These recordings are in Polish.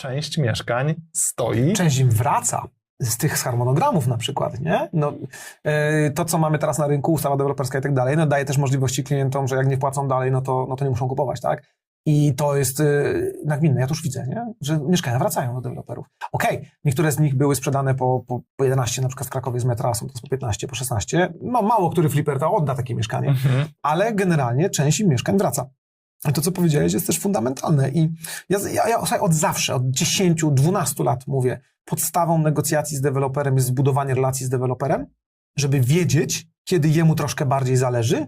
część mieszkań stoi. Część im wraca z tych harmonogramów na przykład, nie? No, e, to, co mamy teraz na rynku, ustawa deweloperska i tak dalej, no daje też możliwości klientom, że jak nie płacą dalej, no to, no to nie muszą kupować, tak? I to jest e, nagminne, ja to już widzę, nie? że mieszkania wracają do deweloperów. Okej, niektóre z nich były sprzedane po, po, po 11, na przykład w Krakowie z metra, są to po 15, po 16. No mało który flipper to odda takie mieszkanie, Mhm. ale generalnie część im mieszkań wraca. To, co powiedziałeś, jest też fundamentalne. I ja, ja, ja od zawsze, od 10, 12 lat mówię, podstawą negocjacji z deweloperem jest zbudowanie relacji z deweloperem, żeby wiedzieć, kiedy jemu troszkę bardziej zależy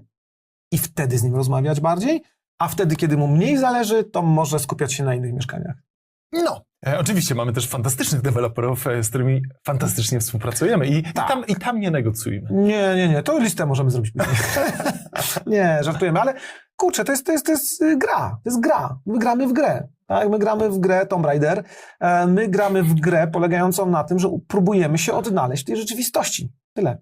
i wtedy z nim rozmawiać bardziej, a wtedy, kiedy mu mniej zależy, to może skupiać się na innych mieszkaniach. No. E, oczywiście mamy też fantastycznych deweloperów, e, z którymi fantastycznie współpracujemy i, Tak. i, tam, i tam nie negocjujmy. Nie, nie, nie, to listę możemy zrobić później. nie, żartujemy, ale kurczę, to jest, to jest, to jest y, gra, to jest gra. My gramy w grę. Tak? My gramy w grę Tomb Raider, e, my gramy w grę polegającą na tym, że próbujemy się odnaleźć w tej rzeczywistości. Tyle.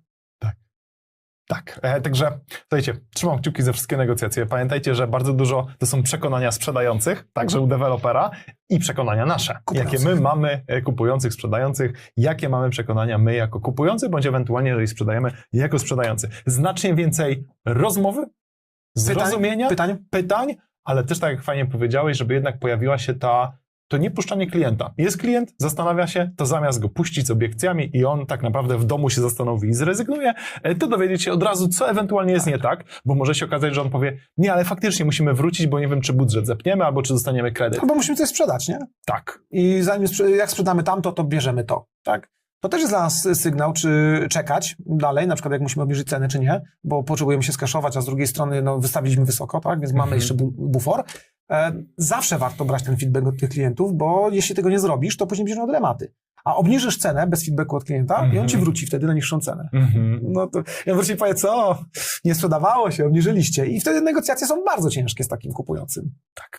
Tak, e, także słuchajcie, trzymam kciuki za wszystkie negocjacje. Pamiętajcie, że bardzo dużo to są przekonania sprzedających, także u dewelopera i przekonania nasze. Kupujących. Jakie my mamy e, kupujących, sprzedających, jakie mamy przekonania my jako kupujący, bądź ewentualnie, jeżeli sprzedajemy, jako sprzedający. Znacznie więcej rozmowy, zrozumienia, Pytań? pytań, ale też tak jak fajnie powiedziałeś, żeby jednak pojawiła się ta, to nie puszczanie klienta. Jest klient, zastanawia się, to zamiast go puścić z obiekcjami i on tak naprawdę w domu się zastanowi i zrezygnuje, e, to dowiedzieć się od razu, co ewentualnie jest nie tak, bo może się okazać, że on powie, nie, ale faktycznie musimy wrócić, bo nie wiem, czy budżet zepniemy, albo czy dostaniemy kredyt. Albo musimy coś sprzedać, nie? Tak. I zanim jak sprzedamy tamto, to bierzemy to. Tak? To też jest dla nas sygnał, czy czekać dalej, na przykład jak musimy obniżyć cenę, czy nie, bo potrzebujemy się skaszować, a z drugiej strony no, wystawiliśmy wysoko, tak? więc mamy Mhm. jeszcze bu- bufor. E, zawsze warto brać ten feedback od tych klientów, bo jeśli tego nie zrobisz, to później bierzemy dylematy. A obniżysz cenę bez feedbacku od klienta i on Mhm. ci wróci wtedy na niższą cenę. Mhm. No to ja wróci i powie, co? Nie sprzedawało się, obniżyliście. I wtedy negocjacje są bardzo ciężkie z takim kupującym. Tak.